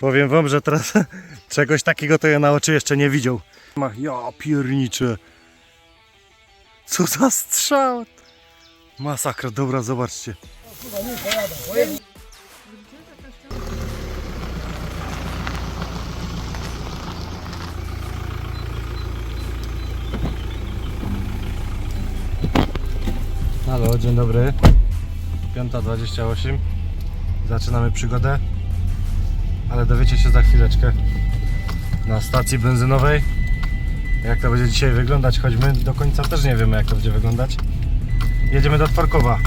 Powiem wam, że teraz czegoś takiego to ja na oczy jeszcze nie widział. Ja pierniczę. Co za strzał. Masakra, dobra, zobaczcie. Halo, dzień dobry. 5.28. Zaczynamy przygodę. Ale dowiecie się za chwileczkę na stacji benzynowej. Jak to będzie dzisiaj wyglądać, choć my do końca też nie wiemy jak to będzie wyglądać. Jedziemy do Tworkowa.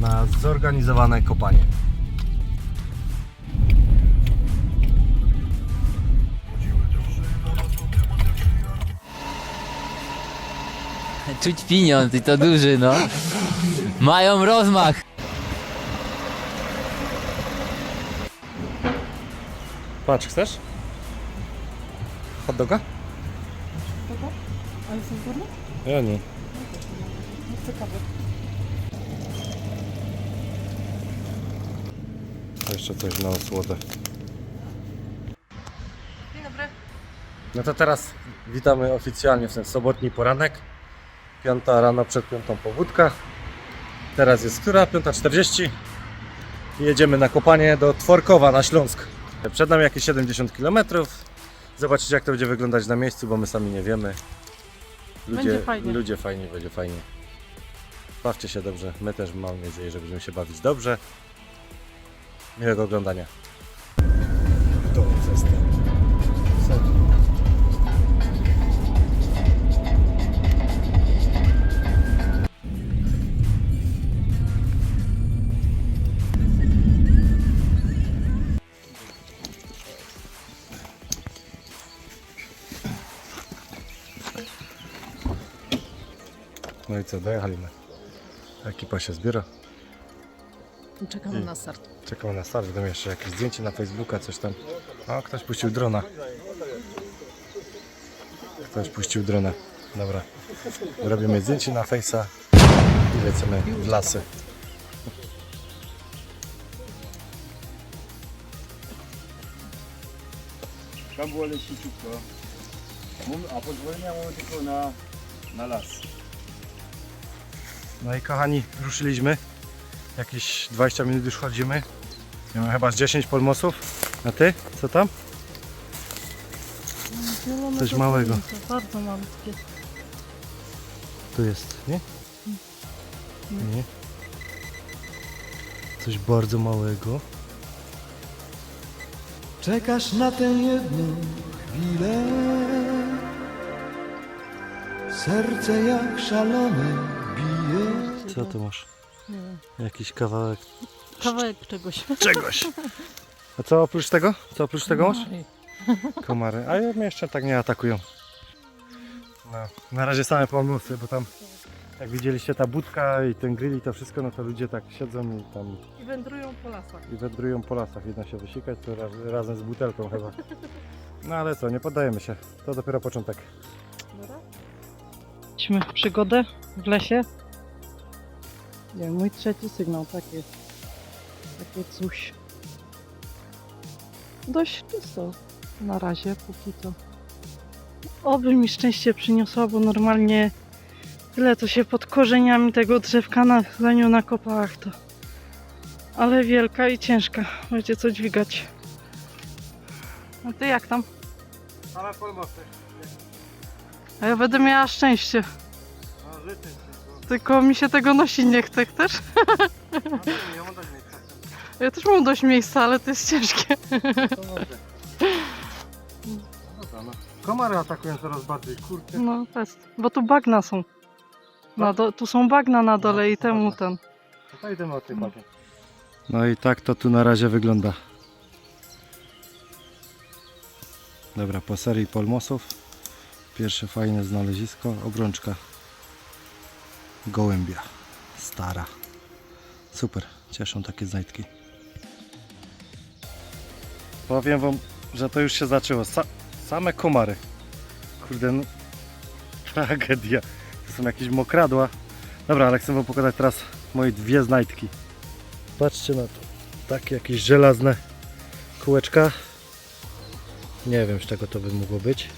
Na zorganizowane kopanie. Czuć pieniądz i to duży, no. Mają rozmach. Patrz, chcesz? Hot doga? A jest górny? Ja nie. Nie chcę kawy. Jeszcze coś na osłodę. Dzień dobry. No to teraz witamy oficjalnie w ten sobotni poranek. Piąta rano przed piątą pobudka. Teraz jest która? 5.40. I Jedziemy na kopanie do Tworkowa na Śląsk. Przed nami jakieś 70 km. Zobaczycie jak to będzie wyglądać na miejscu, bo my sami nie wiemy. Ludzie, Będzie fajnie. Ludzie fajnie, będzie fajnie. Bawcie się dobrze. My też mam nadzieję, że będziemy się bawić dobrze. Miłego oglądania. I co, dojechaliśmy. Ekipa się zbiera. Czekamy na start. Czekamy na start, będą jeszcze jakieś zdjęcie na Facebooka, coś tam. O, ktoś puścił drona. Ktoś puścił drona. Dobra. Robimy zdjęcie na Face'a i lecimy w lasy. Tam było leciutko. Mum- A pozwolenia mamy tylko na, na las. No i kochani, ruszyliśmy. Jakieś 20 minut już chodzimy. Mamy chyba z 10 polmosów. A ty? Co tam? Coś małego. Bardzo malutkie. Tu jest, nie? Nie. Coś bardzo małego. Czekasz na tę jedną chwilę Serce jak szalone bije Co tu masz? Nie wiem. Jakiś kawałek Kawałek czegoś. czegoś. A co oprócz tego? Co oprócz tego masz? Komary. A ja mnie jeszcze tak nie atakują. No, na razie same pomysły, bo tam jak widzieliście ta budka i ten grill i to wszystko, no to ludzie tak siedzą i tam I wędrują po lasach. i wędrują po lasach. Idą się wysikać, to raz, razem z butelką chyba. No ale co, nie poddajemy się. To dopiero początek. Mieliśmy przygodę w lesie. Nie, mój trzeci sygnał, takie, takie coś. Dość czysto na razie, póki to. Oby mi szczęście przyniosła, bo normalnie tyle to się pod korzeniami tego drzewka na, nią na kopałach to. Ale wielka i ciężka, będzie co dźwigać. A ty jak tam? Ale polmosy. A ja będę miała szczęście. Tylko mi się tego nosić nie chce, chcesz? Ja też mam dość miejsca, ale to jest ciężkie. Komary atakują coraz bardziej, kurczę. No fest. Bo tu bagna są. Na do, tu są bagna na dole i temu ten. No i tak to tu na razie wygląda. Dobra, po serii polmosów pierwsze fajne znalezisko, obrączka gołębia, stara. Super, cieszą takie znajdki. Powiem wam, że to już się zaczęło. Sa same komary. Kurde, no, tragedia. To są jakieś mokradła. Dobra, ale chcę wam pokazać teraz moje dwie znajdki. Patrzcie na to. Takie jakieś żelazne kółeczka. Nie wiem z czego to by mogło być.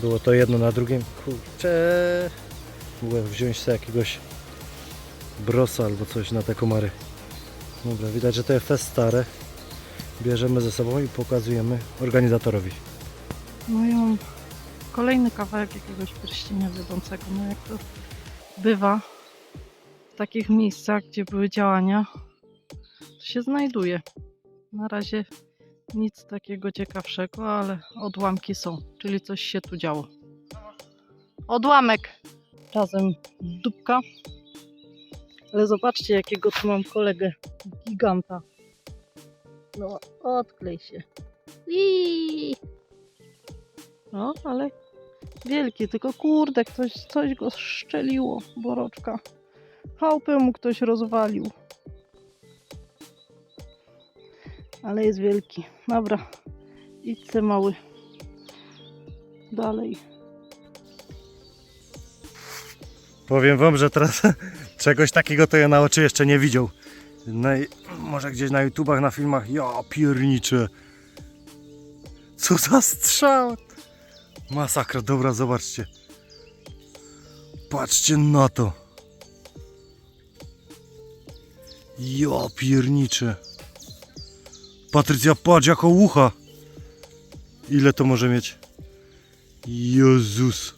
Było to jedno na drugim. Kurczę. Mogłem wziąć sobie jakiegoś brosa albo coś na te komary. Dobra, widać, że to jest fest stare. Bierzemy ze sobą i pokazujemy organizatorowi. Mają kolejny kawałek jakiegoś pierścienia wiodącego. No jak to bywa w takich miejscach, gdzie były działania, to się znajduje. Na razie nic takiego ciekawszego, ale odłamki są, czyli coś się tu działo. Odłamek! Razem dupka. Ale zobaczcie, jakiego tu mam kolegę. Giganta. No, odklej się. Iii. No, ale wielki, tylko kurde, ktoś coś go szczeliło, boroczka. Chałupę mu ktoś rozwalił. Ale jest wielki. Dobra, idźcie mały. Dalej. Powiem wam, że teraz czegoś takiego to ja na oczy jeszcze nie widział. No może gdzieś na YouTubach, na filmach. Ja pierniczę. Co za strzał. Masakra, dobra, zobaczcie. Patrzcie na to. Ja pierniczę. Patrycja, patrz jako ucha. Ile to może mieć? Jezus.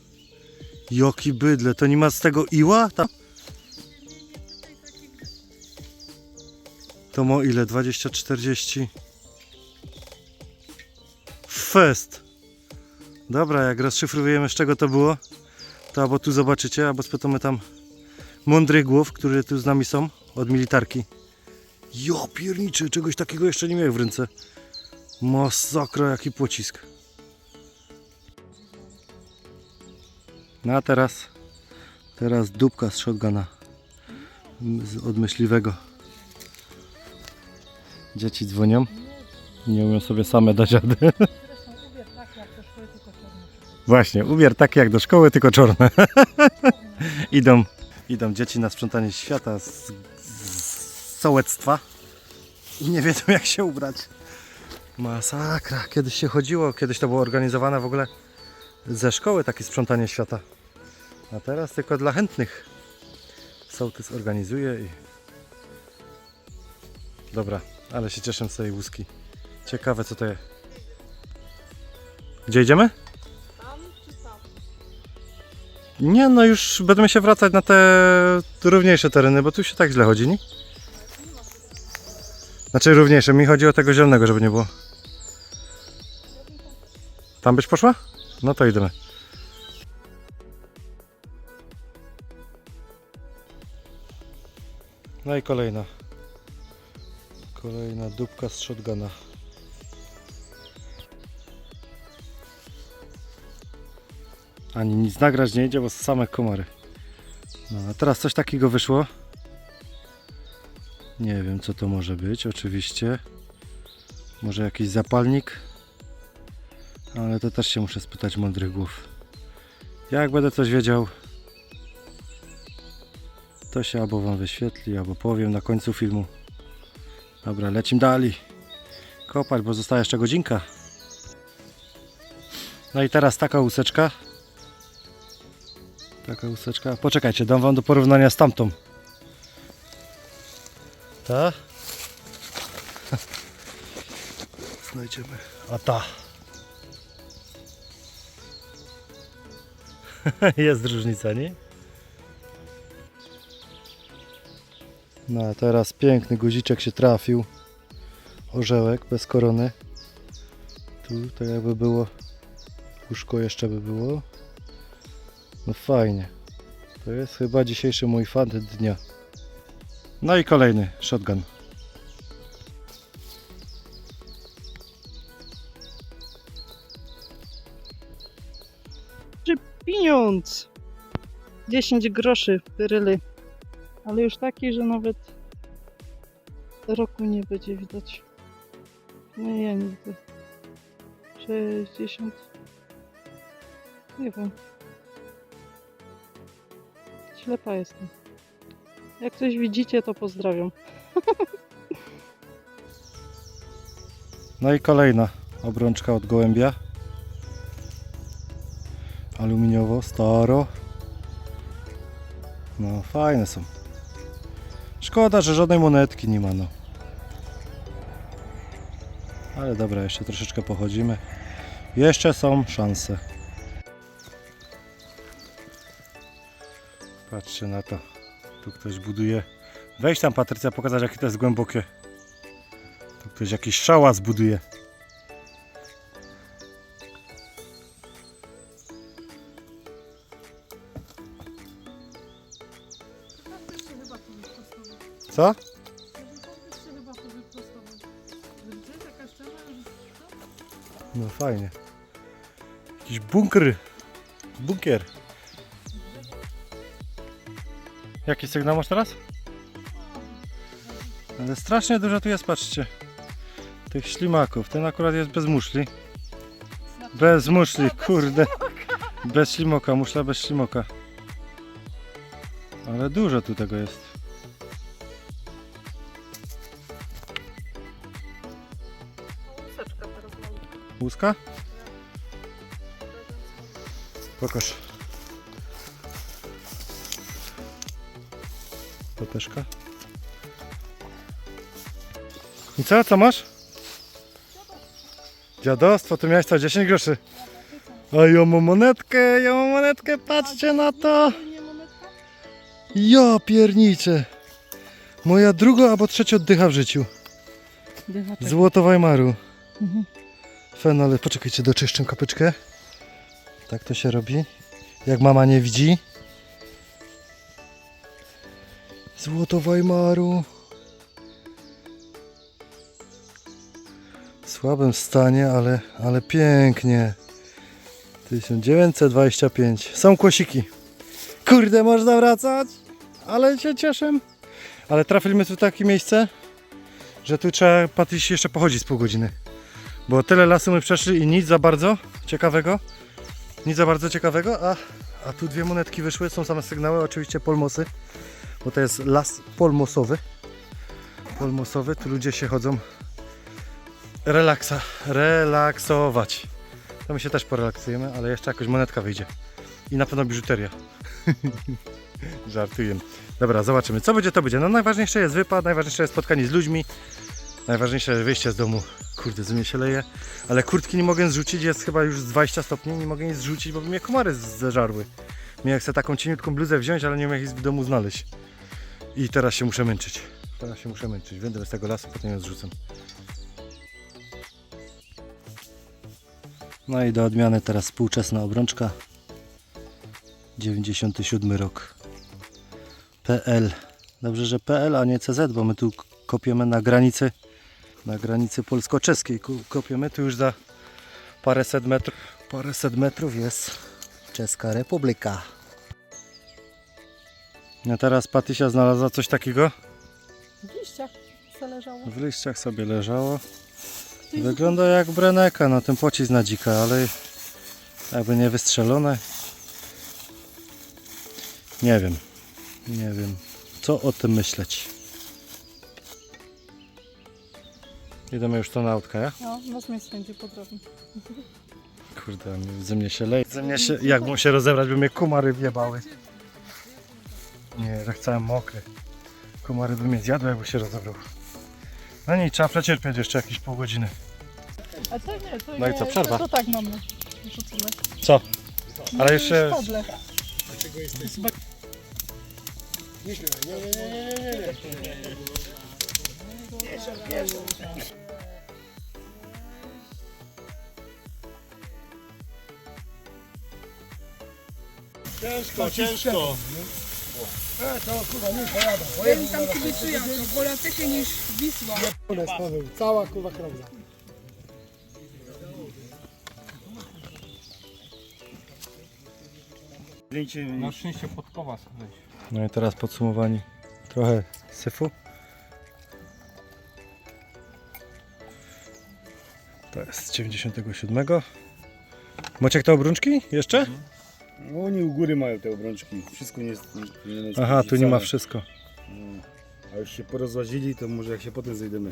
Jaki bydle, to nie ma z tego iła? Tam? To mo ile? 20-40? Fest! Dobra, jak rozszyfrujemy z czego to było, to albo tu zobaczycie, albo spytamy tam mądrych głów, które tu z nami są, od militarki. Jo, pierniczy, czegoś takiego jeszcze nie miałem w ręce. Masakra, jaki pocisk. No a teraz, teraz dupka z shotguna od myśliwego. Dzieci dzwonią. Nie umieją sobie same dać rady. Właśnie, ubier taki jak do szkoły, tylko czarne. idą, idą dzieci na sprzątanie świata z, z sołectwa i nie wiedzą jak się ubrać. Masakra. Kiedyś się chodziło, kiedyś to było organizowane w ogóle ze szkoły takie sprzątanie świata. A teraz tylko dla chętnych. Sołtys organizuje i... Dobra, ale się cieszę z tej łuski. Ciekawe co to jest. Gdzie idziemy? Nie, no już będziemy się wracać na te równiejsze tereny, bo tu się tak źle chodzi, nie? Znaczy równiejsze, mi chodzi o tego zielonego, żeby nie było. Tam byś poszła? No to idziemy. No i kolejna. Kolejna dupka z shotguna. Ani nic nagrać nie idzie, bo same komary. No a teraz coś takiego wyszło. Nie wiem co to może być, oczywiście. Może jakiś zapalnik. Ale to też się muszę spytać mądrych głów. Jak będę coś wiedział, to się albo Wam wyświetli, albo powiem na końcu filmu. Dobra, lecim dalej. Kopać, bo została jeszcze godzinka. No i teraz taka łuseczka. Taka łuseczka. Poczekajcie, dam Wam do porównania z tamtą. Ta? Znajdziemy. A ta. Jest różnica, nie? No teraz piękny guziczek się trafił. Orzełek bez korony. Tu tak jakby było łóżko jeszcze by było. No fajnie. To jest chyba dzisiejszy mój fan dnia. No i kolejny shotgun. Pieniądz! 10 groszy pyryly. Ale już taki, że nawet roku nie będzie widać. Nie, ja nigdy. 60. Nie wiem. Ślepa jestem. Jak coś widzicie, to pozdrawiam. No i kolejna obrączka od gołębia. Aluminiowo, staro. No, fajne są. Szkoda, że żadnej monetki nie ma, no. Ale dobra, jeszcze troszeczkę pochodzimy. Jeszcze są szanse. Patrzcie na to. Tu ktoś buduje. Weź tam Patrycja pokazać jakie to jest głębokie. Tu ktoś jakiś szałas buduje. Co? No fajnie. Jakiś bunkier. Bunkier. Jaki sygnał masz teraz? Ale strasznie dużo tu jest, patrzcie. Tych ślimaków. Ten akurat jest bez muszli. Bez muszli, kurde. Bez ślimoka, muszla bez ślimoka. Ale dużo tu tego jest. Łuska? Pokaż. Topeszka. I co, co masz? Dziadostwo, tu miałeś co, 10 groszy? A ja mam monetkę, ja mam monetkę, patrzcie na to! Ja pierniczę! Moja druga albo trzecia oddycha w życiu. Złoto Weimaru. Mhm. Fenole, poczekajcie, doczyszczę kapeczkę. Tak to się robi. Jak mama nie widzi. Złoto Weimaru. W słabym stanie, ale, ale pięknie. 1925. Są kłosiki. Kurde, można wracać. Ale się cieszę. Ale trafiliśmy tu w takie miejsce, że tu trzeba Patryś jeszcze pochodzić z pół godziny. Bo tyle lasu my przeszli i nic za bardzo ciekawego. Nic za bardzo ciekawego, a, a tu dwie monetki wyszły, są same sygnały, oczywiście polmosy, bo to jest las polmosowy. Polmosowy, tu ludzie się chodzą relaksa, relaksować. To my się też porelaksujemy, ale jeszcze jakoś monetka wyjdzie. I na pewno biżuteria. Żartuję. Dobra, zobaczymy. Co będzie, to będzie. No najważniejsze jest wypad, najważniejsze jest spotkanie z ludźmi. Najważniejsze wyjście z domu. Kurde, ze mnie się leje. Ale kurtki nie mogę zrzucić, jest chyba już z 20 stopni. Nie mogę jej zrzucić, bo mnie komary zeżarły. Miałem chcę taką cieniutką bluzę wziąć, ale nie wiem jak jej w domu znaleźć. I teraz się muszę męczyć. Teraz się muszę męczyć. Będę z tego lasu, potem ją zrzucę. No i do odmiany teraz współczesna obrączka. 97 rok. PL. Dobrze, że PL, a nie CZ, bo my tu kopiemy na granicy na granicy polsko-czeskiej. Kopiemy tu już za paręset metrów. Paręset metrów jest Czeska Republika. A teraz Patysia znalazła coś takiego. W liściach zależało. W liściach sobie leżało. Wygląda jak breneka, no ten pocisk na dzika, ale jakby nie wystrzelone. Nie wiem. Nie wiem. Co o tym myśleć? Idziemy już to na autka, ja? No, was mnie swędzi podrobnie. Kurde, ze mnie się leje. Ze mnie się, jak mu się rozebrać, by mnie komary wjebały. Nie, tak cały mokry. Komary by mnie zjadły, jakby się rozebrał. No nie, trzeba przecierpieć jeszcze jakieś pół godziny. A to nie, to No i nie, co, przerwa? To, to tak mamy. Rzucimy. Co? Ale jeszcze... Szkoble. Ciężko, ciężko. tam kibicują, to wolę takie niż Wisła. Cała kurwa krąża. Na szczęście podkowa weź. No i teraz podsumowanie. Trochę syfu. Z 97. Macie te obrączki jeszcze? No oni u góry mają te obrączki. Wszystko nie jest. Nie jest Aha, tu nie ma wrzucane. wszystko. No. A już się porozłazili, to może jak się potem zejdziemy.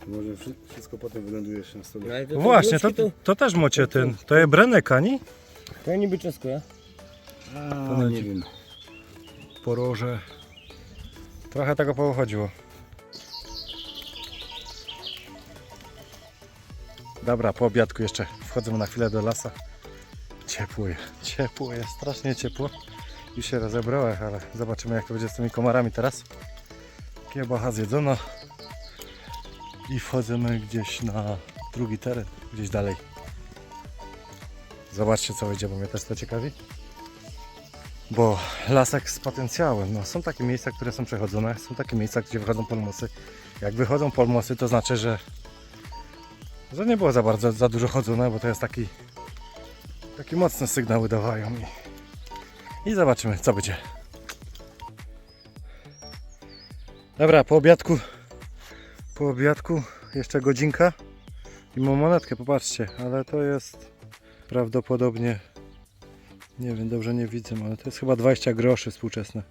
to Może wszy- wszystko potem wyląduje jeszcze na stole. Właśnie, to, to też macie ten. To jest Brenek, ani? To niby czesko, ja? A, To nie wiem. Poroże. Trochę tego pochodziło. Dobra, po obiadku jeszcze wchodzimy na chwilę do lasa. Ciepło jest, ciepło jest, strasznie ciepło. Już się rozebrałem, ale zobaczymy jak to będzie z tymi komarami teraz. Kiełbacha zjedzona. I wchodzimy gdzieś na drugi teren, gdzieś dalej. Zobaczcie co wyjdzie, bo mnie też to ciekawi. Bo lasek z potencjałem. No, są takie miejsca, które są przechodzone, są takie miejsca, gdzie wychodzą polmosy. Jak wychodzą polmosy, to znaczy, że, że nie było za bardzo, za dużo chodzone, bo to jest taki taki mocny sygnał wydawają i, i zobaczymy, co będzie. Dobra, po obiadku po obiadku jeszcze godzinka i mam monetkę, popatrzcie, ale to jest prawdopodobnie nie wiem, dobrze nie widzę, ale to jest chyba 20 groszy współczesne.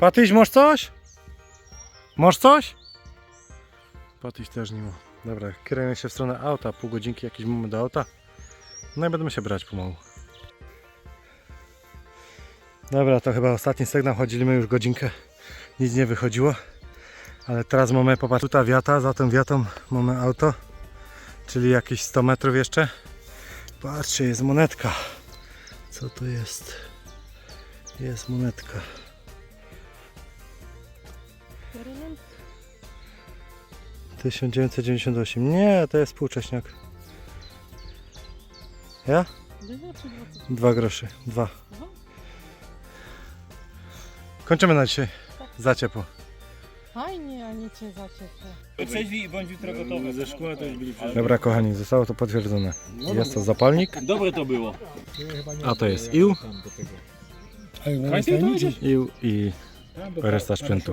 Patyś, masz coś? Masz coś? Patyś też nie ma. Dobra, kieruję się w stronę auta, pół godzinki jakiś mamy do auta. No i będziemy się brać pomału. Dobra, to chyba ostatni sygnał, chodziliśmy już godzinkę, nic nie wychodziło. Ale teraz mamy, popatrz, tutaj wiata, za tą wiatą mamy auto, czyli jakieś 100 metrów jeszcze. Patrzcie, jest monetka. Co to jest? Jest monetka. Tysiąc dziewięćset dziewięćdziesiąt osiem. Nie, to jest współcześniak. Ja? Dwa groszy. Dwa. Kończymy na dzisiaj. Za ciepło. Fajnie, a nie cię za ciepło. Trzeźwi i bądź jutro gotowy. Ze szkoły to już byli. Dobra kochani, zostało to potwierdzone. Jest to zapalnik, Dobre to było. a to jest ił, ił i reszta sprzętu.